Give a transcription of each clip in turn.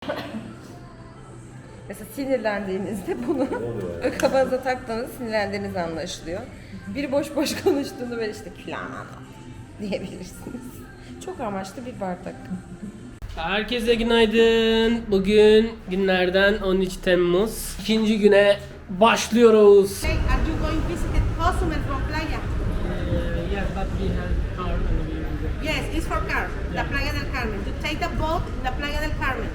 Mesela sinirlendiğinizde bunu kafanıza taktığınızda sinirlendiğiniz anlaşılıyor. Biri boş boş konuştuğunda böyle işte külahına diyebilirsiniz. Çok amaçlı bir bardak. Herkese günaydın. Bugün günlerden 13 Temmuz. İkinci güne başlıyoruz. Hey, are you going to visit Cozumel from Playa? yeah, but we have car and Yes, it's for car. La Playa del Carmen. You take the boat, La Playa del Carmen.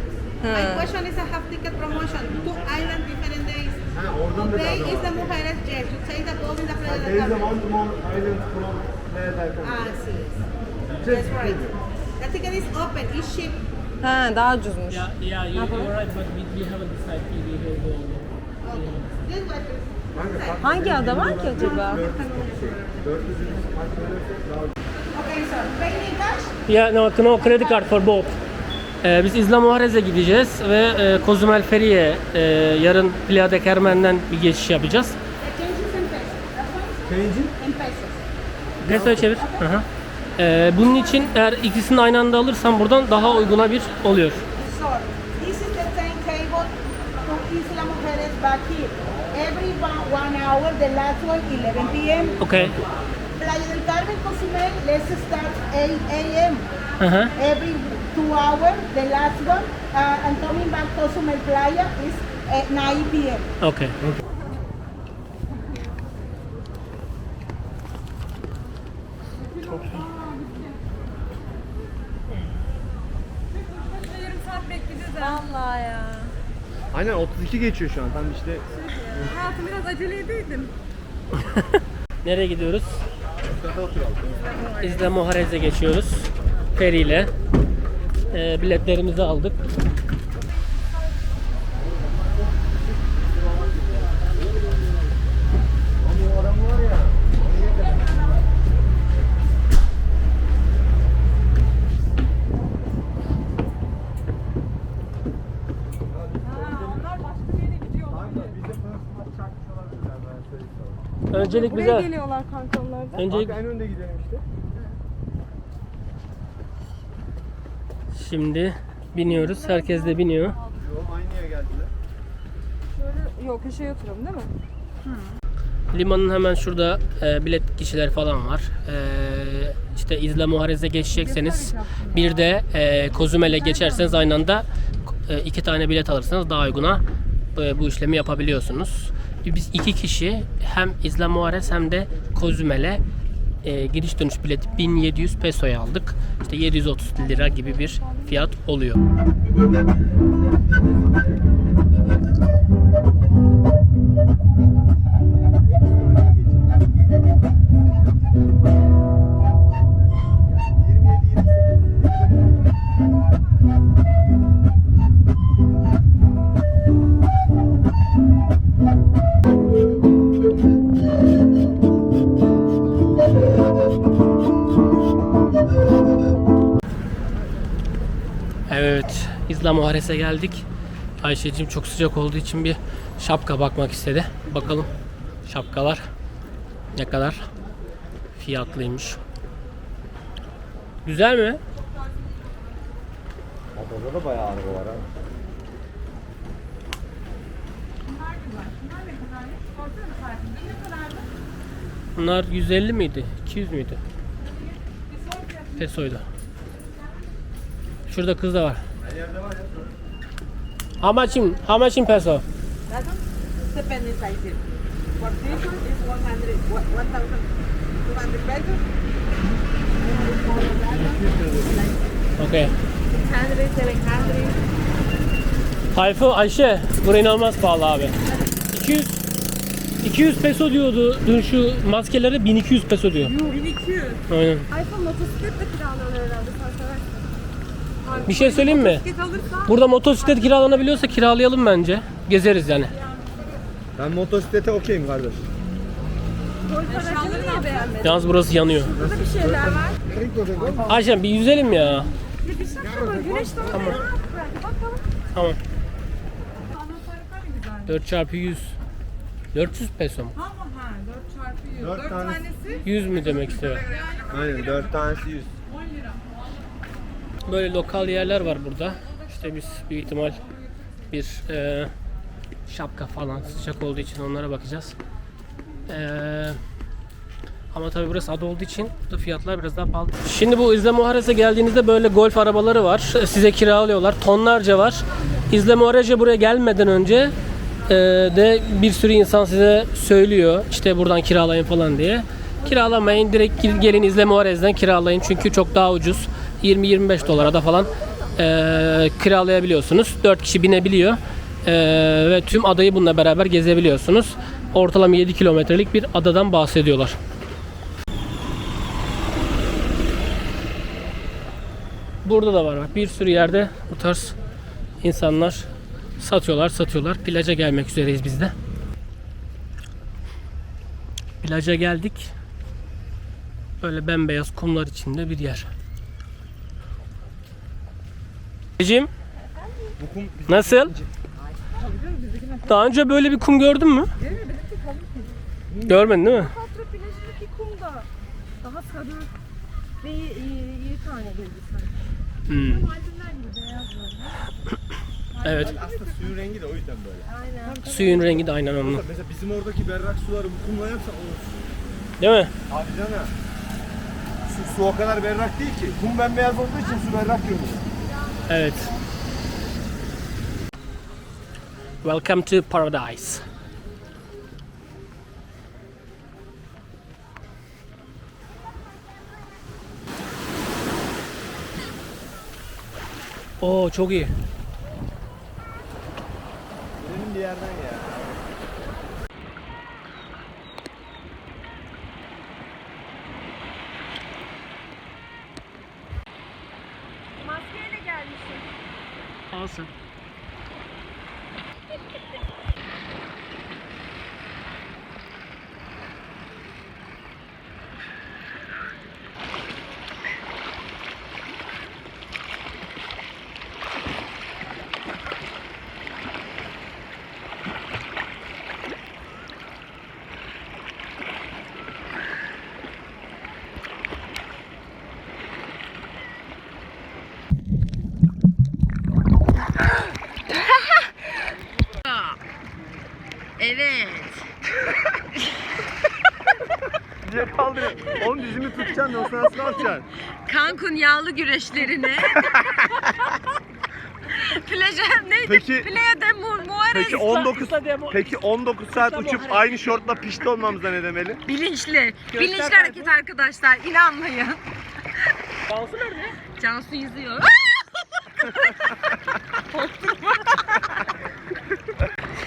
My question is I have ticket promotion. Two island different days. Today is the Mujeres, yes. You take the boat in the Playa del There is a Carmen. one more island from Playa del Carmen. Ah, sí. That's right. The ticket is open. It's cheap. Ha daha ucuzmuş. Yeah, yeah, you, you're right, but we, we haven't decided we will go. Okay. This. Hangi ada var ki acaba? 400 kaç verirse daha Okay, sir. Paying in cash? Yeah, no, no credit card for both. Ee, biz İzla Muharrez'e gideceğiz ve e, Cozumel Feri'ye e, yarın Playa de Carmen'den bir geçiş yapacağız. Peso'ya çevir. Hı hı. Ee, bunun için eğer ikisini aynı anda alırsan buradan daha uyguna bir oluyor. So, this is the same cable to Isla Mujeres back here. Every one, one hour, the last one, 11 p.m. Okay. Playa del Carmen, Cozumel, let's start 8 a.m. Hı hı. Every two hours, the last one, uh, and coming back Cozumel Playa is at 9 p.m. Okay. Yarım saat bekleyeceğiz Vallahi ya. Aynen 32 geçiyor şu an. Tam işte Hayatım biraz aceledeydim. Nereye gidiyoruz? İzla Muharrez'e geçiyoruz. Feriyle. Ee, biletlerimizi aldık. o adam var ya. onlar başka bir yere gidiyor. Bize pırasmak çakmış olabilirler ben söyleyeyim sana. Öncelik Buraya bize geliyorlar kanka onlar da. öncelik Bak en önde gidelim işte. Şimdi biniyoruz. Herkes de biniyor. Yo aynı yere geldiler. Şöyle yok köşeye oturalım değil mi? Limanın hemen şurada e, bilet kişiler falan var. E, işte İzla Muharrez'e geçecekseniz bir de e, Kozumel'e geçerseniz aynı anda e, iki tane bilet alırsanız daha uyguna e, bu işlemi yapabiliyorsunuz. Biz iki kişi hem İzla Muharrez hem de Kozumel'e e, giriş dönüş bileti 1700 pesoya aldık. İşte 730 lira gibi bir fiyat oluyor. Muharres'e geldik. Ayşe'cim çok sıcak olduğu için bir şapka bakmak istedi. Bakalım şapkalar ne kadar fiyatlıymış. Güzel mi? Adada da bayağı araba var ha. Bunlar 150 miydi? 200 müydü? Pesoydu. Şurada kız da var. How much in, how much in peso? That one depends size. For this one is 100, 1,200 pesos. Okay. 600, 700. Tayfu Ayşe buraya inanılmaz pahalı abi. 200 200 peso diyordu. Dün şu maskelere 1200 peso diyor. 1200. Aynen. iPhone motosiklet de kiralıyorlar herhalde sen seversin. Bir şey söyleyeyim mi? Burada motosiklet kiralanabiliyorsa kiralayalım bence. Gezeriz yani. Ben motosiklete okeyim kardeş. niye beğenmedin? Yalnız burası yanıyor. Burada bir şeyler var. Bir yüzelim ya. Bir. Güneş. Tamam. Bakalım. Tamam. Anahtarlıklar ne güzel. 4 çarpı 100. 400 peso mu? Ama ha 4 çarpı 100. Dört 4 tanesi. tanesi 100 mü demek istiyor? Aynen 4 tanesi 100. 10 lira. Böyle lokal yerler var burada. İşte biz büyük ihtimal bir e, şapka falan sıcak olduğu için onlara bakacağız. E, ama tabii burası ada olduğu için burada fiyatlar biraz daha pahalı. Şimdi bu İzle Muharrez'e geldiğinizde böyle golf arabaları var. Size kiralıyorlar. Tonlarca var. İzle Muharrez'e buraya gelmeden önce e, de bir sürü insan size söylüyor. işte buradan kiralayın falan diye. Kiralamayın. Direkt gel- gelin İzle Muharrez'den kiralayın. Çünkü çok daha ucuz. 20-25 dolara da falan e, kiralayabiliyorsunuz. 4 kişi binebiliyor. E, ve tüm adayı bununla beraber gezebiliyorsunuz. Ortalama 7 kilometrelik bir adadan bahsediyorlar. Burada da var bak bir sürü yerde bu tarz insanlar satıyorlar satıyorlar. Plaja gelmek üzereyiz biz de. Plaja geldik. Böyle bembeyaz kumlar içinde bir yer. Ecim, Nasıl? Daha önce böyle bir kum gördün mü? Görmedin değil mi? Plajındaki kum da daha sarı ve iyi, sanki. Hmm, böyle. Evet. Aslında suyun rengi de o yüzden böyle. Aynen. Suyun rengi de aynen onun. Mesela bizim oradaki berrak suları bu kumla yapsa olur. Değil mi? Abi canım. Su, su o kadar berrak değil ki. Kum bembeyaz olduğu için su berrak görünüyor. Evet. Welcome to paradise. Oo çok iyi. Niye kaldırıyorsun? Oğlum dizimi tutacaksın yoksa nasıl atacaksın? Cancun yağlı güreşlerini. Plaja neydi? Peki- Playa de Mu- Muarez. Peki 19 kısa demo- Peki 19 saat uçup aynı şortla pişti olmamıza ne demeli? Bilinçli. Bilinçli kardeşim. hareket arkadaşlar. İnanmayın. Cansu nerede? Cansu yüzüyor.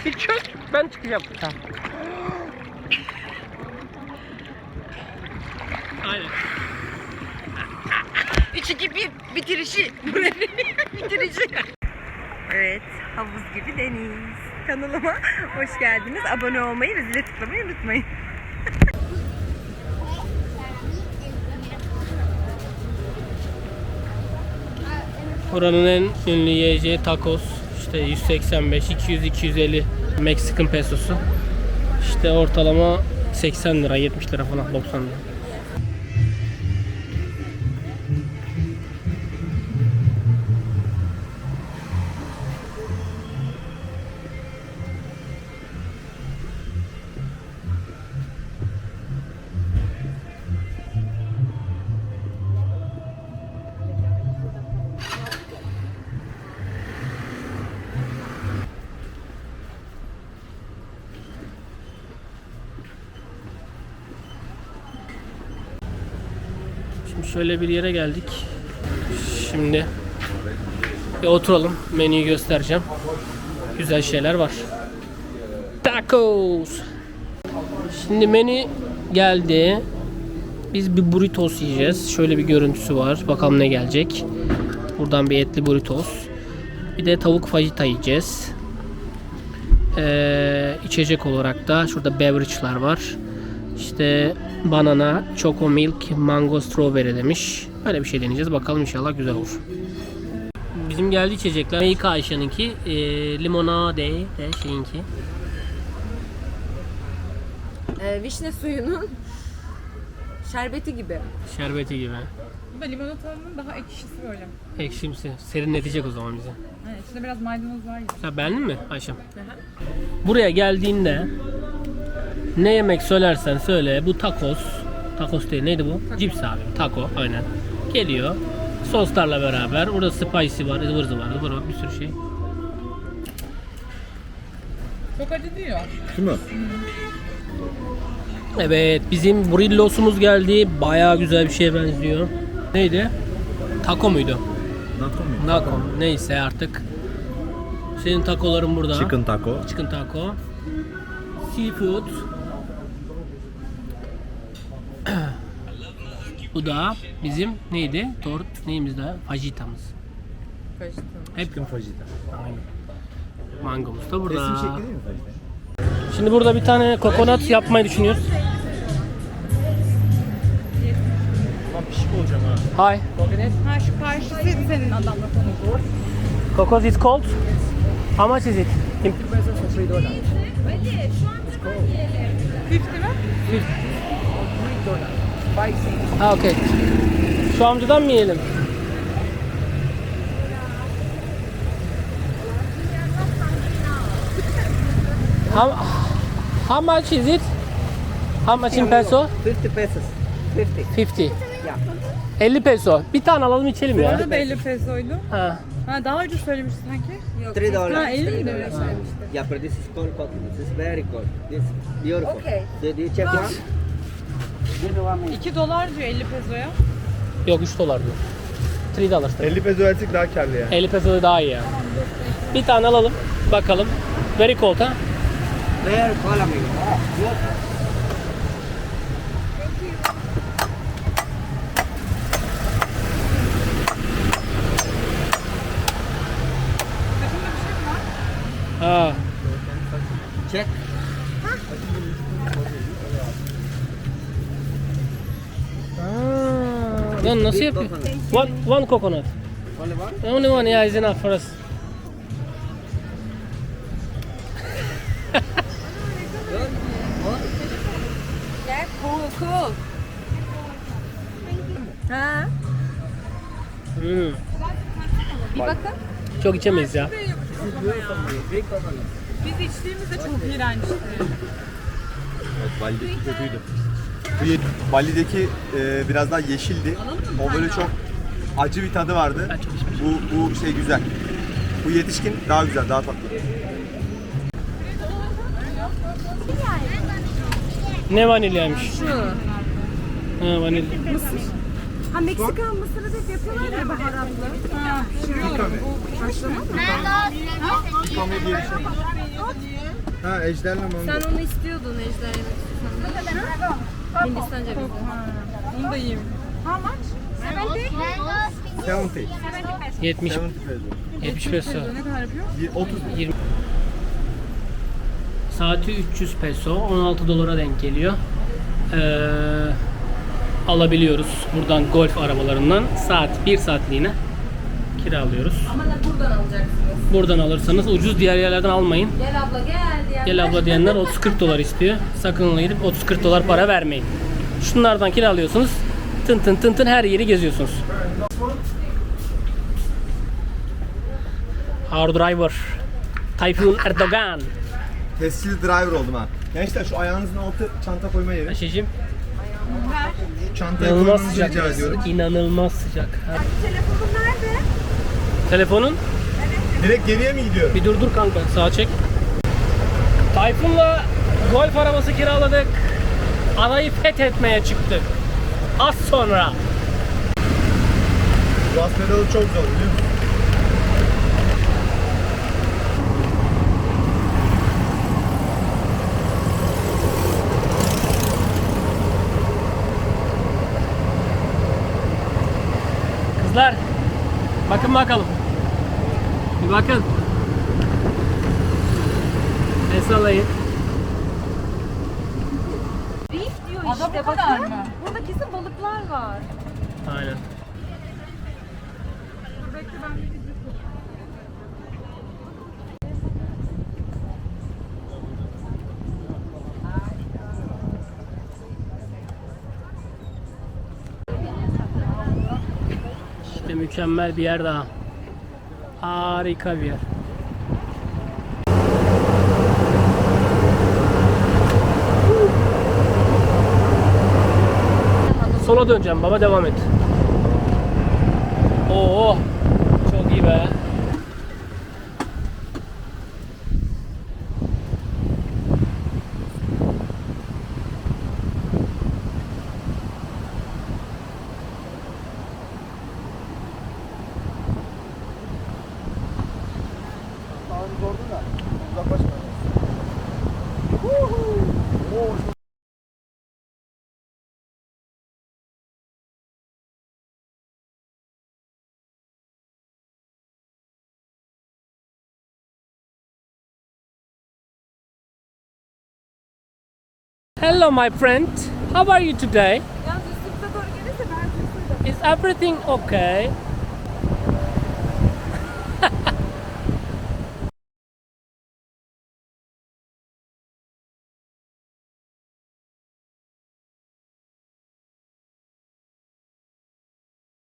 Bir çök. Ben çıkacağım. Tamam. 3 2 1 bitirişi. bitirişi. Evet, havuz gibi deniz. Kanalıma hoş geldiniz. Abone olmayı ve zile tıklamayı unutmayın. Buranın en ünlü yiyeceği tacos. İşte 185, 200, 250 Meksikan pesosu. İşte ortalama 80 lira, 70 lira falan, 90 lira. Şimdi şöyle bir yere geldik. Şimdi bir oturalım. Menüyü göstereceğim. Güzel şeyler var. Tacos. Şimdi menü geldi. Biz bir burritos yiyeceğiz. Şöyle bir görüntüsü var. Bakalım ne gelecek. Buradan bir etli burritos. Bir de tavuk fajita yiyeceğiz. Ee, içecek olarak da şurada beverage'lar var. İşte banana, choco milk, mango, strawberry demiş. Böyle bir şey deneyeceğiz. Bakalım inşallah güzel olur. Bizim geldi içecekler. İlk Ayşe'ninki e, limonade de şeyinki. Ee, vişne suyunun şerbeti gibi. Şerbeti gibi. Bu da limonatanın daha ekşisi böyle. Ekşimsi. Serinletecek o zaman bizi. Evet, içinde biraz maydanoz var gibi. Sen beğendin mi Ayşem? Buraya geldiğinde ne yemek söylersen söyle bu tacos. Tacos değil neydi bu? Cips abi. Taco aynen. Geliyor. Soslarla beraber. Burada spicy var, ıvır zıvır, ıvır zıvır bir sürü şey. Çok acı değil o. Değil mi? Evet bizim burrillosumuz geldi. Bayağı güzel bir şeye benziyor. Neydi? Taco muydu? Nato mu? Taco. Neyse artık. Senin takoların burada. Chicken taco. Chicken taco. Seafood. Bu da bizim neydi? Tort neyimiz de? Fajitamız. Hep Chicken fajita. Aynen. Mangomuz da burada. Resim şekli değil mi fajita? Şimdi burada bir tane kokonat yapmayı düşünüyoruz. Lan pişik olacağım ha. Hi. Ha şu karşısı senin adamla konuşuyor. Cocos is cold. How much is it? In 50 mi? Ha okey. Şu amcadan mı yiyelim? How, how much is it? How much in peso? 50 pesos. 50. 50. Yeah. 50 peso. Bir tane alalım içelim ya. Orada da 50 pesoydu. Ha. Ha daha ucuz söylemiştin sanki. 3 dollars. Ha 50 mi demek? Yeah, but this is cold coffee. This is very cold. This beautiful. Okay. Do you check one? 2 dolar diyor 50 pesoya. Yok 3 dolar diyor. 3 dolar. 50 peso versek daha karlı ya. 50 peso daha iyi ya. Bir tane alalım. Bakalım. Very cold ha. Very cold, amigo. Ha. Check. Lan nasıl yapıyor? One, one coconut. Only one? Only one yeah is enough for us. Cool cool. Ha, Hmm. bir bakın. Çok içemeyiz ya. Biz içtiğimizde çok iğrençti. Evet, Bali'deki kötüydü. Bu Bali'deki e, biraz daha yeşildi. O böyle çok acı bir tadı vardı. Bu, bu şey güzel. Bu yetişkin daha güzel, daha tatlı. Ne vanilyaymış? Şu. Ha vanilya. Ha Meksikan mısırı da yapıyorlar ya baharatlı. Ha pişiriyorlar. Bu haşlama mı? Diye bir şey. Ha ejderle mango. Sen onu istiyordun ejder yemek. Hindistan cevizi. Bunu da yiyeyim. 70. 70 70 peso. 70 peso. Ne kadar yapıyor? Bir 30 20 Saati 300 peso 16 dolara denk geliyor. Ee, alabiliyoruz buradan golf arabalarından saat 1 saatliğine kiralıyoruz. Ama da buradan alacaksınız. Buradan alırsanız ucuz diğer yerlerden almayın. Gel abla gel. Gel abla diyenler 30-40 dolar istiyor. Sakın ona gidip 30-40 dolar para vermeyin. Şunlardan kiralıyorsunuz. Tın tın tın tın her yeri geziyorsunuz. Our driver Tayfun Erdogan. tescil driver oldum ha. Gençler şu ayağınızın altı çanta koyma yeri. Ayşe'cim Şu çantaya inanılmaz koymanızı sıcak. rica ediyorum. İnanılmaz sıcak. Telefonun nerede? Telefonun? Direkt geriye mi gidiyor? Bir dur dur kanka sağa çek. Tayfun'la golf arabası kiraladık. Adayı fethetmeye çıktık. Az sonra. Gaz pedalı çok zor biliyor musun? Kızlar bakın bakalım. Bir bakın. El sallayın. Reef diyor Ada işte bu kadar bakın. mı? Burada kesin balıklar var. Aynen. Bekle ben bir video mükemmel bir yer daha. Harika bir yer. Sola döneceğim baba devam et. Oo, çok iyi be. Hello my friend. How are you today? Yalnız üstümüze doğru gelirse ben Is everything okay?